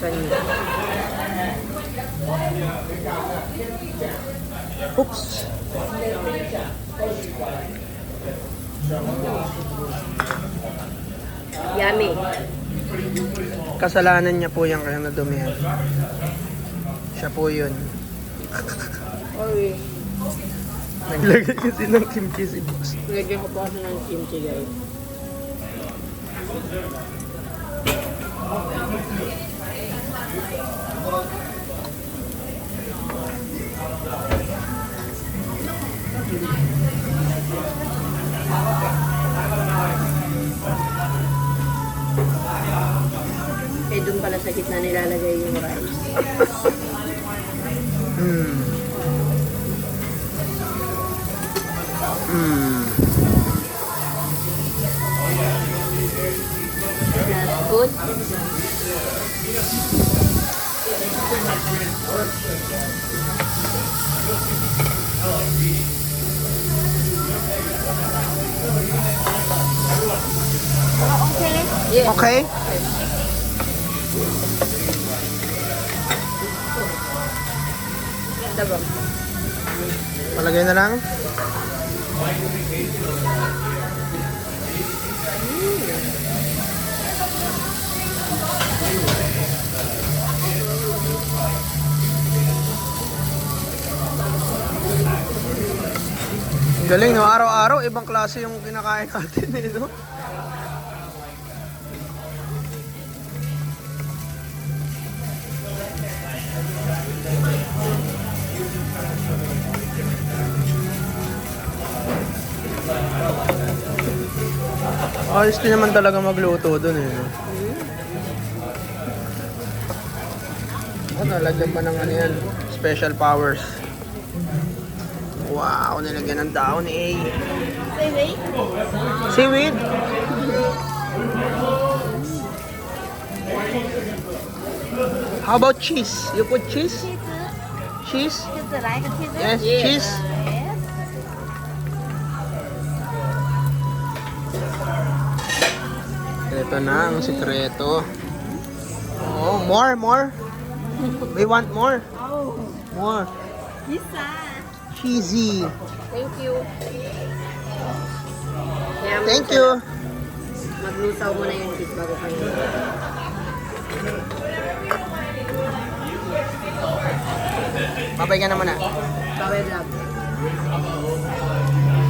niyo. Oops. Yummy. Kasalanan niya po yan kaya nadumihan. Siya po yun. Sorry. Naglagay kasi ng kimchi si boss. Lagyan ko po kasi ng kimchi guys. Eh, doon pala sa gitna nilalagay yung rice. Mm. Mm. That's good. Okay. Yeah. Okay? Dabang. Palagay na lang. Galing no, araw-araw ibang klase yung kinakain natin eh, no? Ayos din naman talaga magluto dun eh. No? Ano, lagyan pa ng ano yan, special powers. Wow, nilagyan ng daon eh. Wait. Seaweed. How about cheese? You put cheese? Cheese? Yes, cheese. Ito na ang sikreto. Oh, more, more. We want more. Oh, More. isa. Cheesy. Thank you. Kaya Thank you. Maglusaw mo na yung cheese bago kayo. Babay ka naman ah. Bawal vlog.